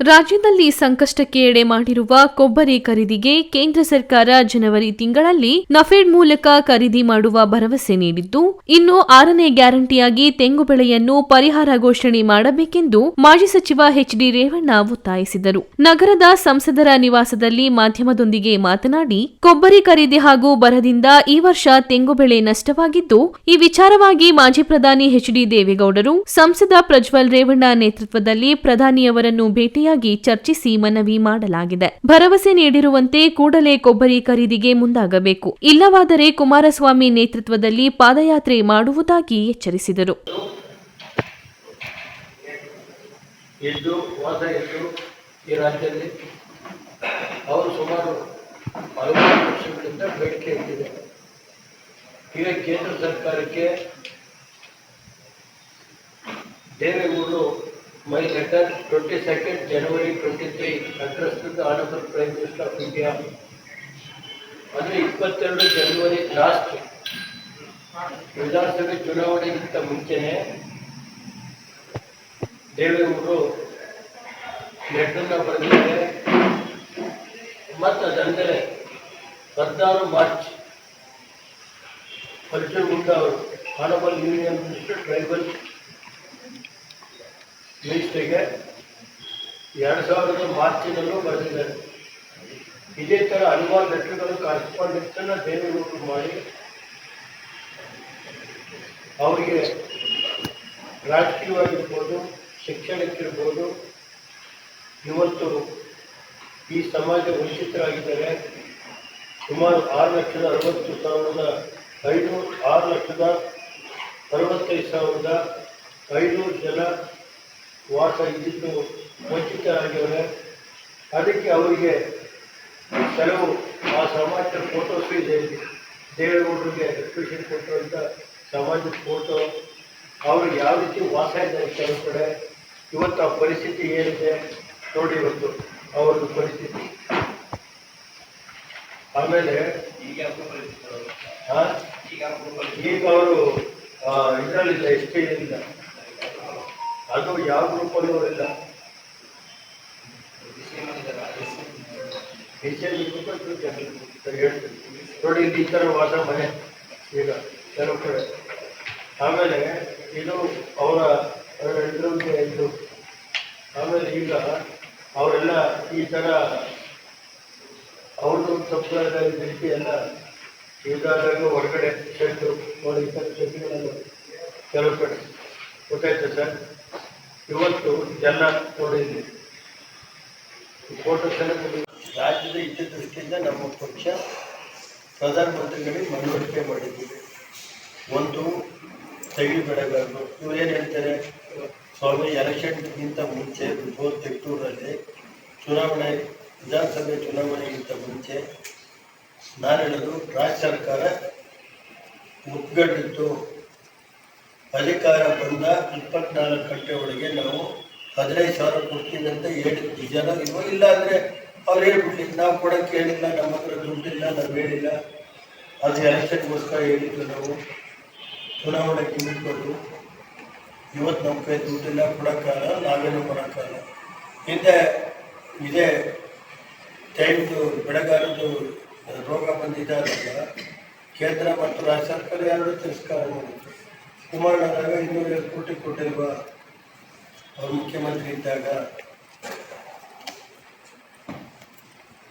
ರಾಜ್ಯದಲ್ಲಿ ಸಂಕಷ್ಟಕ್ಕೆ ಎಡೆ ಮಾಡಿರುವ ಕೊಬ್ಬರಿ ಖರೀದಿಗೆ ಕೇಂದ್ರ ಸರ್ಕಾರ ಜನವರಿ ತಿಂಗಳಲ್ಲಿ ನಫೆಡ್ ಮೂಲಕ ಖರೀದಿ ಮಾಡುವ ಭರವಸೆ ನೀಡಿದ್ದು, ಇನ್ನು ಆರನೇ ಗ್ಯಾರಂಟಿಯಾಗಿ ತೆಂಗು ಬೆಳೆಯನ್ನು ಪರಿಹಾರ ಘೋಷಣೆ ಮಾಡಬೇಕೆಂದು ಮಾಜಿ ಸಚಿವ ಎಚ್ ಡಿ ರೇವಣ್ಣ ಒತ್ತಾಯಿಸಿದರು. ನಗರದ ಸಂಸದರ ನಿವಾಸದಲ್ಲಿ ಮಾಧ್ಯಮದೊಂದಿಗೆ ಮಾತನಾಡಿ, ಕೊಬ್ಬರಿ ಖರೀದಿ ಹಾಗೂ ಬರದಿಂದ ಈ ವರ್ಷ ತೆಂಗು ಬೆಳೆ ನಷ್ಟವಾಗಿದ್ದು, ಈ ವಿಚಾರವಾಗಿ ಮಾಜಿ ಪ್ರಧಾನಿ ಎಚ್ ಡಿ ದೇವೇಗೌಡರು ಸಂಸದ ಪ್ರಜ್ವಲ್ ರೇವಣ್ಣ ನೇತೃತ್ವದಲ್ಲಿ ಪ್ರಧಾನಿಯವರನ್ನು ಭೇಟಿಯಾಗಿ ಚರ್ಚಿಸಿ ಮನವಿ ಮಾಡಲಾಗಿದೆ. ಭರವಸೆ ನೀಡಿರುವಂತೆ ಕೂಡಲೇ ಕೊಬ್ಬರಿ ಖರೀದಿಗೆ ಮುಂದಾಗಬೇಕು. ಇಲ್ಲವಾದರೆ ಕುಮಾರಸ್ವಾಮಿ ನೇತೃತ್ವದಲ್ಲಿ ಪಾದಯಾತ್ರೆ ಮಾಡುವುದಾಗಿ ಎಚ್ಚರಿಸಿದರು. ಕೇಂದ್ರ ಸರ್ಕಾರಕ್ಕೆ ದೇವೇಗೌಡರು twenty second January twenty three address to the honourable prime minister of India ಅಂದರೆ ಇಪ್ಪತ್ತೆರಡು ಜನವರಿ ಲಾಸ್ಟ್ ವಿಧಾನಸಭೆ ಚುನಾವಣೆಗಿಂತ ಮುಂಚೆನೆ ದೇವೇಗೌಡರು ಲೆಟರ್ನ ಬರೆದಿದ್ದಾರೆ. ಮತ್ತು ಅದಲ್ಲದೆ ಹದಿನಾರು ಮಾರ್ಚ್ ಅರ್ಜುನ್ ಗುಂಡ ಅವರು ಆನಬಲ್ ಯೂನಿಯನ್ ಮಿನಿಸ್ಟರ್ ಟ್ರೈಬಲ್ ಮಿನಿಸ್ಟ್ರಿಗೆ ಎರಡು ಸಾವಿರದ ಮಾರ್ಚಿನಲ್ಲೂ ಬರೆದಿದ್ದಾರೆ ಇದೇ ಥರ ಹಲವಾರು ಲೆಟರ್ಗಳು ಕರೆಸ್ಪಾಂಡೆನ್ಸನ್ನು ದೇವೇಗೌಡರು ಮಾಡಿ ಅವರಿಗೆ ರಾಜಕೀಯವಾಗಿರ್ಬೋದು, ಶಿಕ್ಷಣಕ್ಕಿರ್ಬೋದು, ಇವತ್ತು ಈ ಸಮಾಜ ವಂಚಿತರಾಗಿದ್ದಾರೆ. ಸುಮಾರು ಆರು ಲಕ್ಷದ ಅರವತ್ತು ಸಾವಿರದ ಐನೂರು ಆರು ಲಕ್ಷದ ಅರವತ್ತೈದು ಸಾವಿರದ ಐನೂರು ಜನ ವಾಸ ಇದ್ದಿದ್ದು ವಂಚಿತರಾಗಿದ್ದಾರೆ. ಅದಕ್ಕೆ ಅವರಿಗೆ ಕೆಲವು ಆ ಸಮಾಜದ ಫೋಟೋಸ್ ಇದೆ. ದೇವೇಗೌಡರಿಗೆ ಎಕ್ಸ್ಪ್ರೆಷನ್ ಕೊಟ್ಟಿರುವಂಥ ಸಮಾಜದ ಫೋಟೋ ಅವರು ಯಾವ ರೀತಿ ವಾಸ ಇದ್ದಾರೆ ಕೆಲವು ಕಡೆ. ಇವತ್ತು ಆ ಪರಿಸ್ಥಿತಿ ಏನಿದೆ ನೋಡಿ ಇವತ್ತು ಅವ್ರದ್ದು ಪರಿಸ್ಥಿತಿ. ಆಮೇಲೆ? ಈಗ ಅವರು ಇದರಲ್ಲಿಲ್ಲ ಎಸ್ ಪಿ ಇಲ್ಲ ಅದು ಯಾವ ಗ್ರೂಪಲ್ಲಿ ಅವರಿಲ್ಲ ಹೇಳ್ತೀನಿ ನೋಡಿ ಇಲ್ಲಿ ಈ ಥರ ವಾದ ಮನೆ. ಈಗ ಕೆಲವು ಕಡೆ. ಆಮೇಲೆ ಇದು ಅವರ ಇದರೊಂದಿಗೆ ಇದು ಆಮೇಲೆ ಈಗ ಅವರೆಲ್ಲ ಈ ಥರ ಅವ್ರದ್ದು ಸಂಪ್ರದಾಯದ ರೀತಿ ಎಲ್ಲ ಇದಾದಾಗ ಹೊರಗಡೆ ಶೆಟ್ಟು ನೋಡಿ, ಈ ಥರ ಕೆಲವು ಕಡೆ. ಗೊತ್ತಾಯ್ತಾ ಸರ್? ಇವತ್ತು ಜನ ನೋಡಿ ಇಲ್ಲಿ ಫೋಟೋಸ್ ಎಲ್ಲ ಕೊಡಿ. ರಾಜ್ಯದ ಹಿತದೃಷ್ಟಿಯಿಂದ ನಮ್ಮ ಪಕ್ಷ ಪ್ರಧಾನಮಂತ್ರಿಗಳಿಗೆ ಮನವರಿಕೆ ಮಾಡಿದ್ದೀವಿ ಒಂದು ತೆಗಿ ಬೆಳೆಗಾರರು ಇವ್ರು ಏನು ಹೇಳ್ತಾರೆ ಸ್ವಾಮಿ ಎಲೆಕ್ಷನ್ಗಿಂತ ಮುಂಚೆ ಬಿಫೋರ್ ತಿಟ್ಟೂರಲ್ಲಿ ಚುನಾವಣೆ, ವಿಧಾನಸಭೆ ಚುನಾವಣೆಗಿಂತ ಮುಂಚೆ ನಾನು ಹೇಳೋದು, ರಾಜ್ಯ ಸರ್ಕಾರ ಮುಗ್ಗಟ್ಟಿತ್ತು ಅಧಿಕಾರ ಬಂದ ಇಪ್ಪತ್ನಾಲ್ಕು ಗಂಟೆ ಒಳಗೆ ನಾವು ಹದಿನೈದು ಸಾವಿರ ಕೊಡ್ತೀವಿ ಅಂತ ಹೇಳಿದ್ವಿ ಜನ ಇವಾಗ ಇಲ್ಲ ಅಂದರೆ ಅವ್ರು ಹೇಳ್ಬಿಡ್ಲಿ ನಾವು ಕೊಡೋಕ್ಕೆ ಹೇಳಿಲ್ಲ ನಮ್ಮ ಹತ್ರ ದುಡ್ಡಿಲ್ಲ, ನಾವು ಹೇಳಿಲ್ಲ. ಅದು ಎಲೆಕ್ಷನ್ಗೋಸ್ಕರ ಹೇಳಿದ್ದು ನಾವು. ಚುನಾವಣೆ ನಿಂತ್ಕೊಂಡು ಇವತ್ತು ನಮ್ಮ ಕೈ ದುಡ್ಡಿಲ್ಲ, ಕೊಡೋಕ್ಕಾಗಲ್ಲ, ನಾವೇನು ಕೊಡೋಕ್ಕಾಗಲ್ಲ. ಹಿಂದೆ ಇದೇ ಟೈಮ್ದು ಬೆಳೆಗಾರದ್ದು ರೋಗ ಬಂದಿದ್ದಾಗ ಕೇಂದ್ರ ಮತ್ತು ರಾಜ್ಯ ಸರ್ಕಾರ ಎರಡು ತಿರಸ್ಕಾರ ಮಾಡಿದ್ರು. ಕುಮಾರಣ್ಣದಾಗ ಇನ್ನೂರೈವತ್ತು ಕೋಟಿ ಕೊಟ್ಟಿರುವ ಅವರು ಮುಖ್ಯಮಂತ್ರಿ ಇದ್ದಾಗ